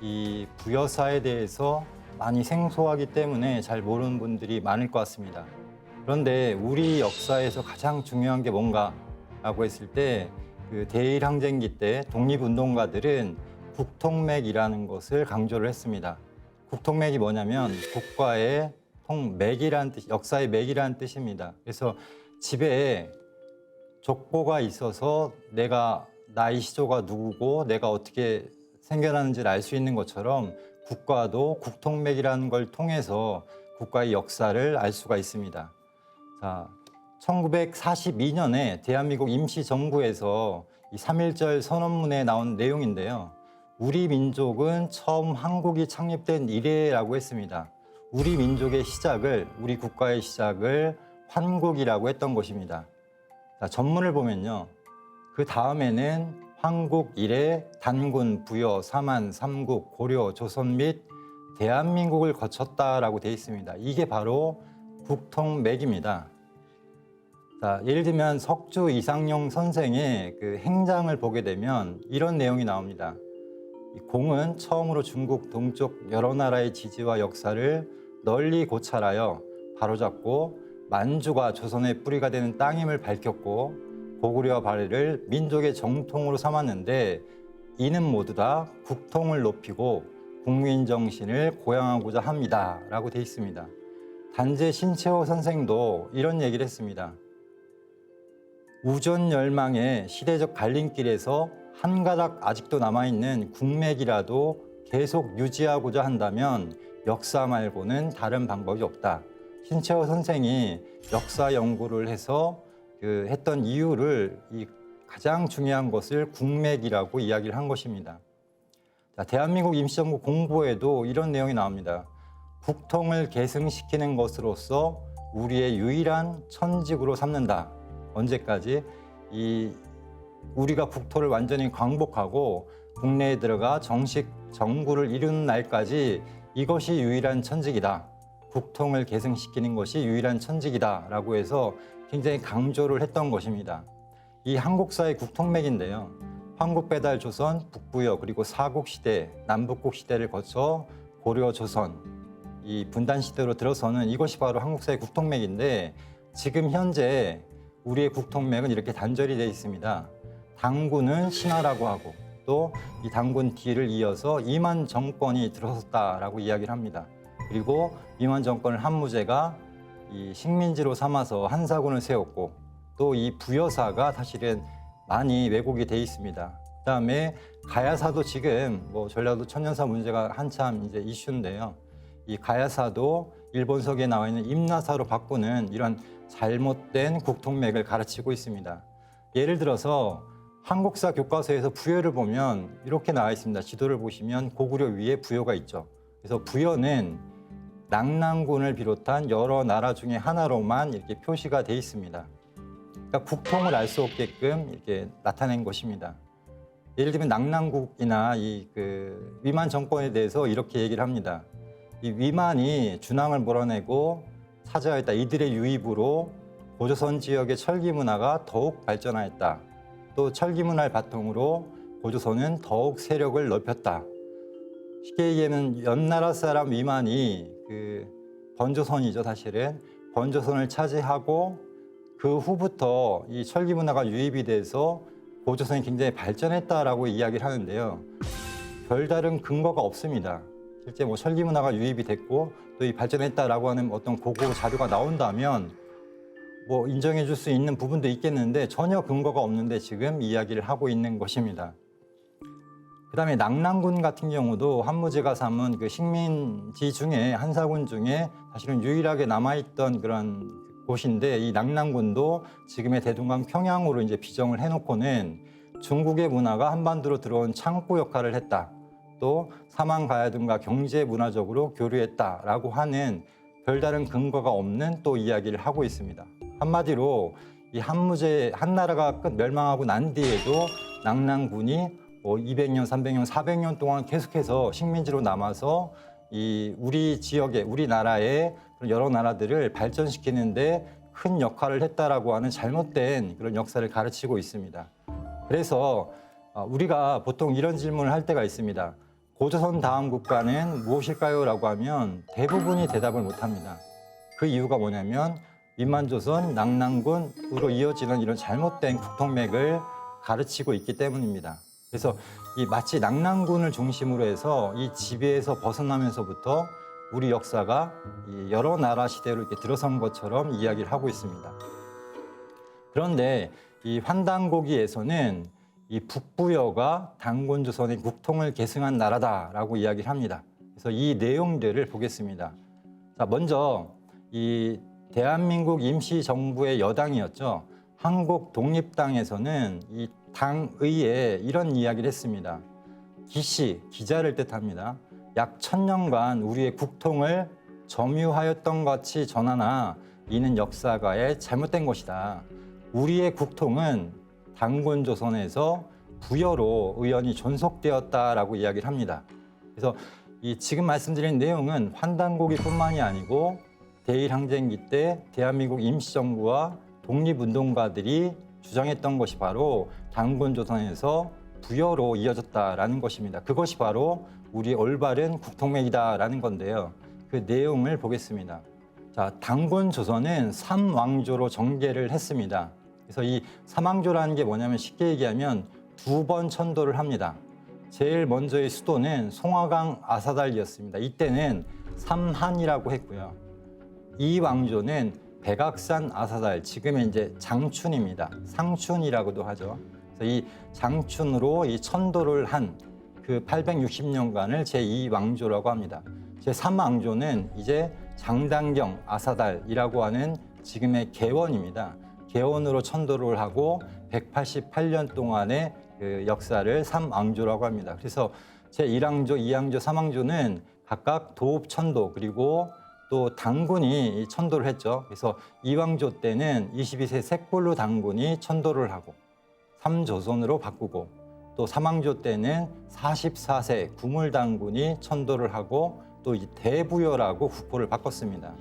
이 부여사에 대해서 많이 생소하기 때문에 잘 모르는 분들이 많을 것 같습니다. 그런데 우리 역사에서 가장 중요한 게 뭔가라고 했을 때 그 대일 항쟁기 때 독립운동가들은 국통맥이라는 것을 강조를 했습니다. 국통맥이 뭐냐면 국가의 통맥이라는 뜻, 역사의 맥이라는 뜻입니다. 그래서 집에 족보가 있어서 내가 나이 시조가 누구고 내가 어떻게 생겨나는지를 알 수 있는 것처럼 국가도 국통맥이라는 걸 통해서 국가의 역사를 알 수가 있습니다. 자, 1942년에 대한민국 임시정부에서 이 3.1절 선언문에 나온 내용인데요. 우리 민족은 처음 한국이 창립된 이래라고 했습니다. 우리 민족의 시작을, 우리 국가의 시작을 환국이라고 했던 것입니다. 자, 전문을 보면요. 그 다음에는 황국 이래 단군, 부여, 사만, 삼국, 고려, 조선 및 대한민국을 거쳤다라고 되어 있습니다. 이게 바로 국통맥입니다. 자, 예를 들면 석주 이상용 선생의 그 행장을 보게 되면 이런 내용이 나옵니다. 이 공은 처음으로 중국 동쪽 여러 나라의 지지와 역사를 널리 고찰하여 바로잡고 만주가 조선의 뿌리가 되는 땅임을 밝혔고 고구려와 발해를 민족의 정통으로 삼았는데 이는 모두 다 국통을 높이고 국민 정신을 고양하고자 합니다라고 돼 있습니다. 단재 신채호 선생도 이런 얘기를 했습니다. 우전 열망의 시대적 갈림길에서 한 가닥 아직도 남아있는 국맥이라도 계속 유지하고자 한다면 역사 말고는 다른 방법이 없다. 신채호 선생이 역사 연구를 해서 그 했던 이유를 이 가장 중요한 것을 국맥이라고 이야기를 한 것입니다. 자, 대한민국 임시정부 공보에도 이런 내용이 나옵니다. 국통을 계승시키는 것으로서 우리의 유일한 천직으로 삼는다. 언제까지 이 우리가 국토를 완전히 광복하고 국내에 들어가 정식 정부를 이루는 날까지 이것이 유일한 천직이다. 국통을 계승시키는 것이 유일한 천직이다라고 해서 굉장히 강조를 했던 것입니다. 이 한국사의 국통맥인데요. 황국배달 조선, 북부여 그리고 사국 시대, 남북국 시대를 거쳐 고려 조선 이 분단 시대로 들어서는 이것이 바로 한국사의 국통맥인데 지금 현재 우리의 국통맥은 이렇게 단절이 되어 있습니다. 당군은 신하라고 하고 또 이 당군 뒤를 이어서 이만 정권이 들어섰다라고 이야기를 합니다. 그리고 이만 정권을 한무제가 이 식민지로 삼아서 한사군을 세웠고 또 이 부여사가 사실은 많이 왜곡이 돼 있습니다. 그다음에 가야사도 지금 뭐 전라도 천년사 문제가 한참 이제 이슈인데요. 이 가야사도 일본석에 나와 있는 임나사로 바꾸는 이런 잘못된 국통맥을 가르치고 있습니다. 예를 들어서 한국사 교과서에서 부여를 보면 이렇게 나와 있습니다. 지도를 보시면 고구려 위에 부여가 있죠. 그래서 부여는 낙랑군을 비롯한 여러 나라 중에 하나로만 이렇게 표시가 돼 있습니다. 그러니까 국통을 알 수 없게끔 이렇게 나타낸 것입니다. 예를 들면 낙랑국이나 이 그 위만 정권에 대해서 이렇게 얘기를 합니다. 이 위만이 준왕을 몰아내고 차지하였다. 이들의 유입으로 고조선 지역의 철기 문화가 더욱 발전하였다. 또 철기 문화를 바탕으로 고조선은 더욱 세력을 넓혔다. 쉽게 얘기하면 연나라 사람 위만이 그 번조선이죠 사실은 번조선을 차지하고 그 후부터 이 철기 문화가 유입이 돼서 고조선이 굉장히 발전했다라고 이야기를 하는데요. 별다른 근거가 없습니다. 실제 뭐 철기 문화가 유입이 됐고 또 이 발전했다라고 하는 어떤 고고 자료가 나온다면 뭐 인정해 줄 수 있는 부분도 있겠는데 전혀 근거가 없는데 지금 이야기를 하고 있는 것입니다. 그다음에 낙랑군 같은 경우도 한무제가 삼은 그 식민지 중에 한사군 중에 사실은 유일하게 남아있던 그런 곳인데 이 낙랑군도 지금의 대동강 평양으로 이제 비정을 해놓고는 중국의 문화가 한반도로 들어온 창구 역할을 했다. 또 사망 가야 등과 경제 문화적으로 교류했다라고 하는 별다른 근거가 없는 또 이야기를 하고 있습니다. 한마디로 이 한무제 한 나라가 끝 멸망하고 난 뒤에도 낙랑군이 뭐 200년, 300년, 400년 동안 계속해서 식민지로 남아서 이 우리 지역에 우리나라의 여러 나라들을 발전시키는데 큰 역할을 했다라고 하는 잘못된 그런 역사를 가르치고 있습니다. 그래서 어, 우리가 보통 이런 질문을 할 때가 있습니다. 고조선 다음 국가는 무엇일까요? 라고 하면 대부분이 대답을 못 합니다. 그 이유가 뭐냐면 위만조선, 낙랑군으로 이어지는 이런 잘못된 국통맥을 가르치고 있기 때문입니다. 그래서 이 마치 낙랑군을 중심으로 해서 이 지배에서 벗어나면서부터 우리 역사가 이 여러 나라 시대로 이렇게 들어선 것처럼 이야기를 하고 있습니다. 그런데 이 환단고기에서는 이 북부여가 단군조선의 국통을 계승한 나라다라고 이야기를 합니다. 그래서 이 내용들을 보겠습니다. 자, 먼저 이 대한민국 임시정부의 여당이었죠. 한국 독립당에서는 이 당의에 이런 이야기를 했습니다. 기시, 기자를 뜻합니다. 약 천년간 우리의 국통을 점유하였던 같이 전하나 이는 역사가의 잘못된 것이다. 우리의 국통은 당군 조선에서 부여로 의원이 존속되었다라고 이야기를 합니다. 그래서 이 지금 말씀드린 내용은 환단고기뿐만이 아니고 대일항쟁기 때 대한민국 임시정부와 독립운동가들이 주장했던 것이 바로 당군 조선에서 부여로 이어졌다라는 것입니다. 그것이 바로 우리 올바른 국통맥이다라는 건데요. 그 내용을 보겠습니다. 자, 당군 조선은 삼왕조로 정계를 했습니다. 그래서 이 삼왕조라는 게 뭐냐면 쉽게 얘기하면 두 번 천도를 합니다. 제일 먼저의 수도는 송화강 아사달이었습니다. 이때는 삼한이라고 했고요. 이 왕조는 백악산 아사달, 지금의 이제 장춘입니다. 상춘이라고도 하죠. 그래서 이 장춘으로 이 천도를 한 그 860년간을 제2 왕조라고 합니다. 제3 왕조는 이제 장단경 아사달이라고 하는 지금의 개원입니다. 개원으로 천도를 하고 188년 동안의 그 역사를 삼왕조라고 합니다. 그래서 제1왕조, 2왕조, 3왕조는 각각 도읍 천도 그리고 또 당군이 이 천도를 했죠. 그래서 이왕조 때는 22세 색불로 당군이 천도를 하고 삼조선으로 바꾸고 또 삼왕조 때는 44세 구물 당군이 천도를 하고 또이 대부여라고 국호를 바꿨습니다.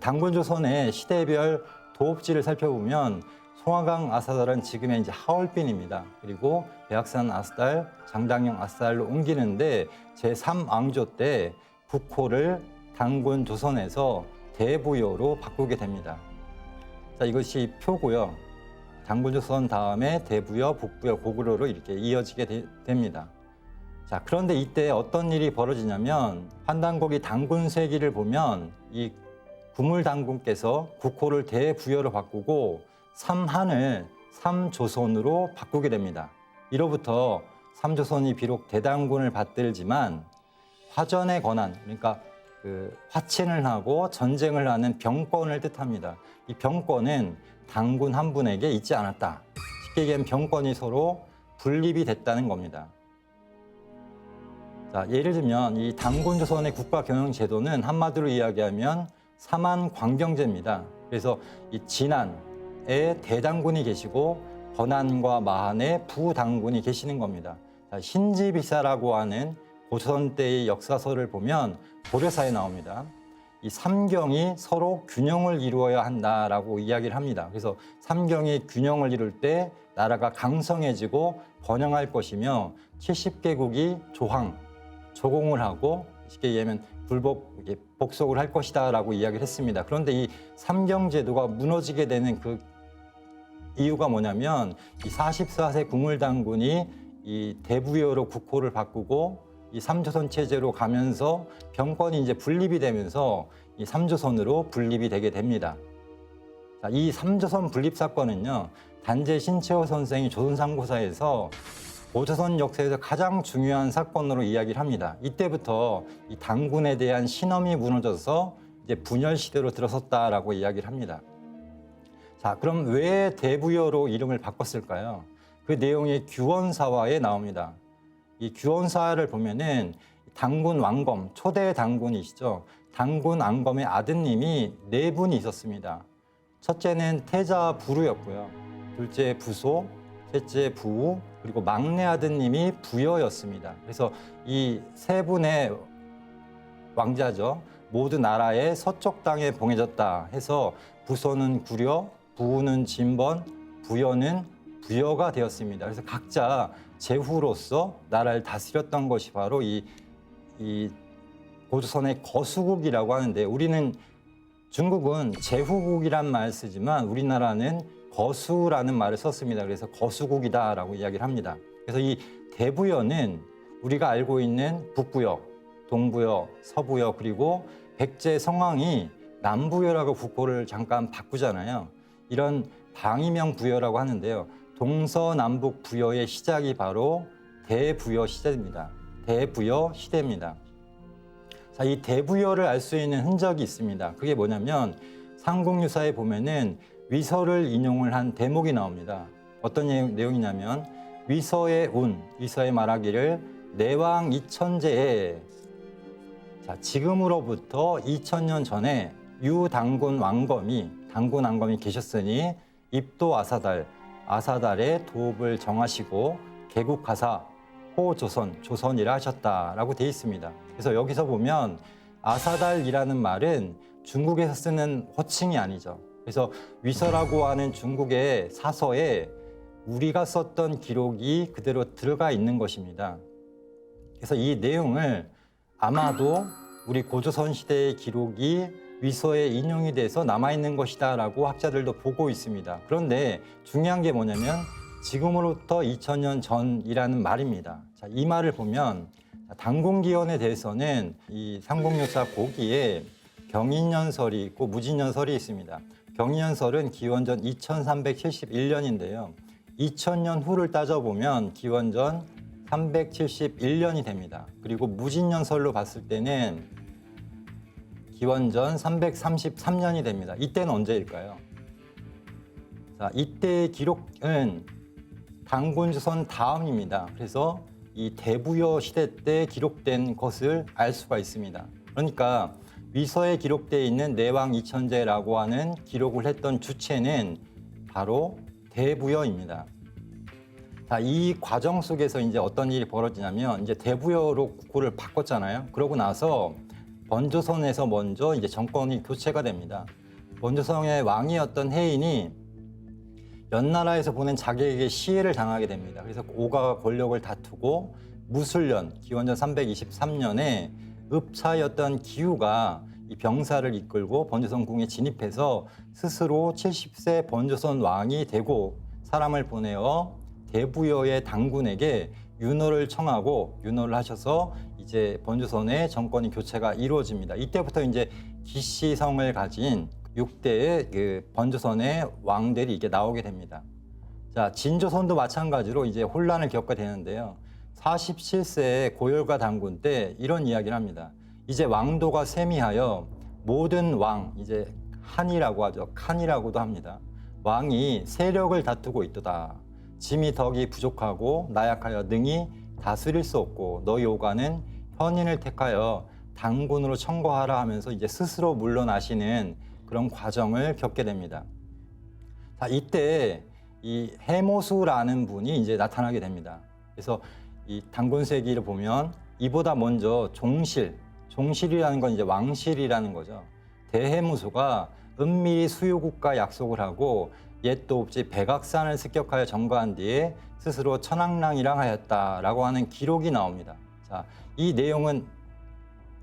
당군 조선의 시대별 도읍지를 살펴보면 송화강 아사달은 지금의 이제 하얼빈입니다. 그리고 백악산 아사달, 장당영 아사달로 옮기는데 제3왕조 때 국호를 당군 조선에서 대부여로 바꾸게 됩니다. 자, 이것이 표고요. 당군 조선 다음에 대부여, 북부여, 고구려로 이렇게 이어지게 되- 됩니다. 자, 그런데 이때 어떤 일이 벌어지냐면 환단국이 당군 세기를 보면 이 구물당군께서 국호를 대부여로 바꾸고 삼한을 삼조선으로 바꾸게 됩니다. 이로부터 삼조선이 비록 대당군을 받들지만 화전의 권한, 그러니까 그 화친을 하고 전쟁을 하는 병권을 뜻합니다. 이 병권은 당군 한 분에게 있지 않았다. 쉽게 얘기하면 병권이 서로 분립이 됐다는 겁니다. 자, 예를 들면 이 당군 조선의 국가 경영 제도는 한마디로 이야기하면 삼한 광경제입니다. 그래서 이 진안에 대당군이 계시고 번안과 마한에 부당군이 계시는 겁니다. 자, 신지비사라고 하는 고조선 때의 역사서를 보면 고려사에 나옵니다. 이 삼경이 서로 균형을 이루어야 한다라고 이야기를 합니다. 그래서 삼경이 균형을 이룰 때 나라가 강성해지고 번영할 것이며 70개국이 조항, 조공을 하고 쉽게 얘기하면 이게 복속을 할 것이다라고 이야기를 했습니다. 그런데 이 삼경 제도가 무너지게 되는 그 이유가 뭐냐면 이 44세 국물당군이 이 대부여로 국호를 바꾸고 이 삼조선 체제로 가면서 병권이 이제 분립이 되면서 이 삼조선으로 분립이 되게 됩니다. 자, 이 삼조선 분립 사건은요 단재 신채호 선생이 조선상고사에서 고조선 역사에서 가장 중요한 사건으로 이야기를 합니다. 이때부터 이 당군에 대한 신엄이 무너져서 이제 분열 시대로 들어섰다라고 이야기를 합니다. 자, 그럼 왜 대부여로 이름을 바꿨을까요? 그 내용이 규원사화에 나옵니다. 이 규원사를 보면은 당군 왕검 초대 당군이시죠. 당군 왕검의 아드님이 네 분이 있었습니다. 첫째는 태자 부루였고요. 둘째 부소, 셋째 부우, 그리고 막내 아드님이 부여였습니다. 그래서 이 세 분의 왕자죠. 모두 나라의 서쪽 땅에 봉해졌다 해서 부소는 구려, 부우는 진번, 부여는 부여가 되었습니다. 그래서 각자 제후로서 나라를 다스렸던 것이 바로 이, 이 고조선의 거수국이라고 하는데 우리는 중국은 제후국이란 말 쓰지만 우리나라는 거수라는 말을 썼습니다. 그래서 거수국이다라고 이야기를 합니다. 그래서 이 대부여는 우리가 알고 있는 북부여, 동부여, 서부여 그리고 백제 성왕이 남부여라고 국호를 잠깐 바꾸잖아요. 이런 방위명 부여라고 하는데요. 동서남북 부여의 시작이 바로 대부여 시대입니다. 대부여 시대입니다. 자, 이 대부여를 알 수 있는 흔적이 있습니다. 그게 뭐냐면 삼국유사에 보면은 위서를 인용을 한 대목이 나옵니다. 어떤 내용- 내용이냐면 위서의 운, 위서의 말하기를 내왕 이천제에 자, 지금으로부터 2000년 전에 유당군 왕검이 당군 왕검이 계셨으니 입도 아사달 아사달의 도읍을 정하시고 개국하사 호조선 조선이라 하셨다라고 돼 있습니다. 그래서 여기서 보면 아사달이라는 말은 중국에서 쓰는 호칭이 아니죠. 그래서 위서라고 하는 중국의 사서에 우리가 썼던 기록이 그대로 들어가 있는 것입니다. 그래서 이 내용을 아마도 우리 고조선 시대의 기록이 위서에 인용이 돼서 남아 있는 것이다라고 학자들도 보고 있습니다. 그런데 중요한 게 뭐냐면 지금으로부터 2000년 전이라는 말입니다. 자, 이 말을 보면 당공기원에 대해서는 이 삼국유사 고기에 경인년설이 있고 무진년설이 있습니다. 경인년설은 기원전 2371년인데요. 2000년 후를 따져보면 기원전 371년이 됩니다. 그리고 무진년설로 봤을 때는 기원전 333년이 됩니다. 이때는 언제일까요? 자, 이때의 기록은 당군조선 다음입니다. 그래서 이 대부여 시대 때 기록된 것을 알 수가 있습니다. 그러니까 위서에 기록되어 있는 내왕 이천제라고 하는 기록을 했던 주체는 바로 대부여입니다. 자, 이 과정 속에서 이제 어떤 일이 벌어지냐면 이제 대부여로 국호를 바꿨잖아요. 그러고 나서 번조선에서 먼저 이제 정권이 교체가 됩니다. 번조선의 왕이었던 해인이 연나라에서 보낸 자기에게 시해를 당하게 됩니다. 그래서 오가가 권력을 다투고 무술년 기원전 323년에 읍차였던 기후가 이 병사를 이끌고 번조선 궁에 진입해서 스스로 70세 번조선 왕이 되고 사람을 보내어 대부여의 당군에게 윤호를 청하고 윤호를 하셔서 이제 번조선의 정권이 교체가 이루어집니다. 이때부터 이제 기시성을 가진 6대의 그 번조선의 왕들이 이게 나오게 됩니다. 자, 진조선도 마찬가지로 이제 혼란을 겪게 되는데요. 47세 고열가 당군 때 이런 이야기를 합니다. 이제 왕도가 세미하여 모든 왕, 이제 한이라고 하죠. 칸이라고도 합니다. 왕이 세력을 다투고 있도다. 짐이 덕이 부족하고 나약하여 능히 다스릴 수 없고 너희 오가는 현인을 택하여 당군으로 청거하라 하면서 이제 스스로 물러나시는 그런 과정을 겪게 됩니다. 자, 이때 이 해모수라는 분이 이제 나타나게 됩니다. 그래서 이 당군세기를 보면 이보다 먼저 종실, 종실이라는 건 이제 왕실이라는 거죠. 대해무수가 은밀히 수요국과 약속을 하고 옛도 없지 백악산을 습격하여 점거한 뒤에 스스로 천왕랑이랑 하였다라고 하는 기록이 나옵니다. 자, 이 내용은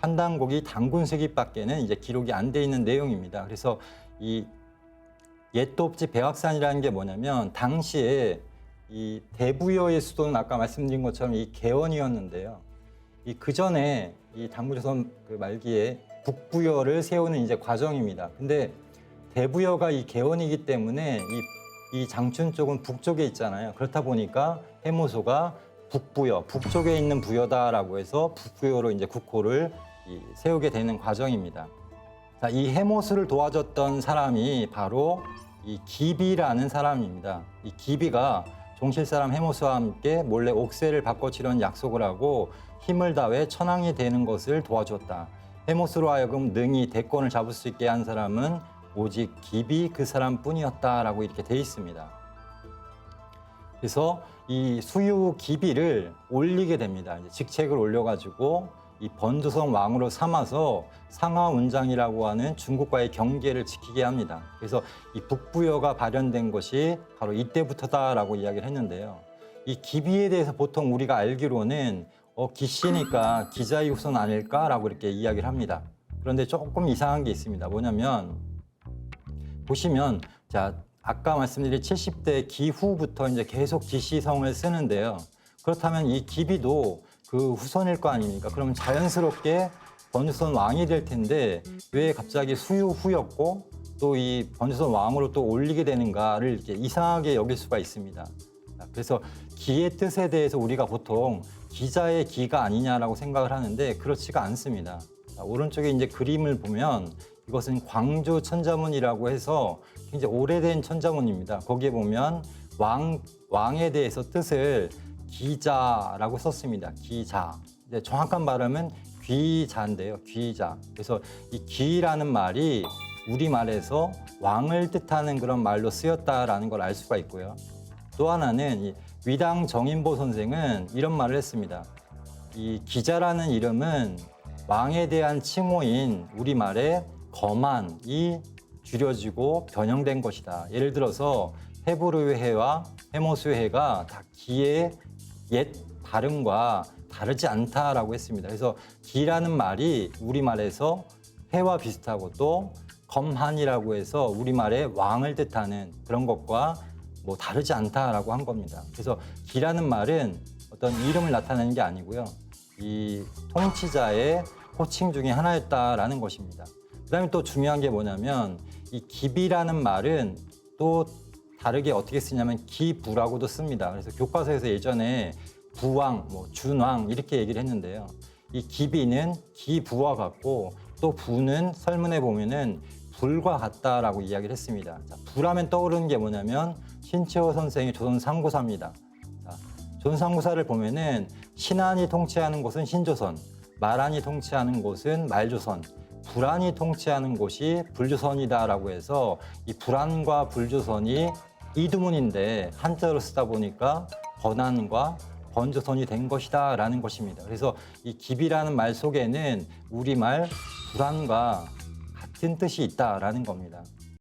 판단곡이 당군세기밖에는 이제 기록이 안 돼 있는 내용입니다. 그래서 이 옛도 없지 백악산이라는 게 뭐냐면 당시에 이 대부여의 수도는 아까 말씀드린 것처럼 이 개원이었는데요. 이 그 전에 이 당구조선 그 말기에 북부여를 세우는 이제 과정입니다. 근데 대부여가 이 개원이기 때문에 이, 이 장춘 쪽은 북쪽에 있잖아요. 그렇다 보니까 해모소가 북부여, 북쪽에 있는 부여다라고 해서 북부여로 이제 국호를 이 세우게 되는 과정입니다. 자, 이 해모수를 도와줬던 사람이 바로 이 기비라는 사람입니다. 이 기비가 종실 사람 해모수와 함께 몰래 옥새를 바꿔 치려는 약속을 하고 힘을 다해 천왕이 되는 것을 도와줬다. 해모수로 하여금 능히 대권을 잡을 수 있게 한 사람은 오직 기비 그 사람뿐이었다라고 이렇게 돼 있습니다. 그래서 이 수유 기비를 올리게 됩니다. 이제 직책을 올려가지고 이 번두성 왕으로 삼아서 상하운장이라고 하는 중국과의 경계를 지키게 합니다. 그래서 이 북부여가 발현된 것이 바로 이때부터다라고 이야기를 했는데요. 이 기비에 대해서 보통 우리가 알기로는 어, 기씨니까 기자의 후손 아닐까라고 이렇게 이야기를 합니다. 그런데 조금 이상한 게 있습니다. 뭐냐면 보시면 자 아까 말씀드린 70대 기후부터 이제 계속 기씨성을 쓰는데요. 그렇다면 이 기비도 그 후손일 거 아닙니까? 그럼 자연스럽게 번유선 왕이 될 텐데 왜 갑자기 수유 후였고 또 이 번유선 왕으로 또 올리게 되는가를 이렇게 이상하게 여길 수가 있습니다. 자, 그래서 기의 뜻에 대해서 우리가 보통 기자의 기가 아니냐라고 생각을 하는데 그렇지가 않습니다. 자, 오른쪽에 이제 그림을 보면 이것은 광주 천자문이라고 해서 굉장히 오래된 천자문입니다. 거기에 보면 왕 왕에 대해서 뜻을 기자라고 썼습니다. 기자. 이제 정확한 발음은 귀자인데요. 귀자. 그래서 이 귀라는 말이 우리 말에서 왕을 뜻하는 그런 말로 쓰였다라는 걸 알 수가 있고요. 또 하나는 이 위당 정인보 선생은 이런 말을 했습니다. 이 기자라는 이름은 왕에 대한 칭호인 우리말의 거만이 줄여지고 변형된 것이다. 예를 들어서 헤브르회와 헤모스회가 다 기의 옛 발음과 다르지 않다라고 했습니다. 그래서 기라는 말이 우리말에서 해와 비슷하고 또 검한이라고 해서 우리말의 왕을 뜻하는 그런 것과 뭐 다르지 않다라고 한 겁니다. 그래서 기라는 말은 어떤 이름을 나타내는 게 아니고요. 이 통치자의 호칭 중에 하나였다라는 것입니다. 그다음에 또 중요한 게 뭐냐면 이 기비라는 말은 또 다르게 어떻게 쓰냐면 기부라고도 씁니다. 그래서 교과서에서 예전에 부왕, 뭐 준왕 이렇게 얘기를 했는데요. 이 기비는 기부와 같고 또 부는 설문에 보면은 불과 같다라고 이야기를 했습니다. 자, 불하면 떠오르는 게 뭐냐면 신채호 선생의 조선 상고사입니다. 자, 조선 상고사를 보면은 신안이 통치하는 곳은 신조선, 말안이 통치하는 곳은 말조선, 불안이 통치하는 곳이 불조선이다라고 해서 이 불안과 불조선이 이두문인데 한자로 쓰다 보니까 번안과 번조선이 된 것이다라는 것입니다. 그래서 이 기비라는 말 속에는 우리말 불안과 같은 뜻이 있다라는 겁니다.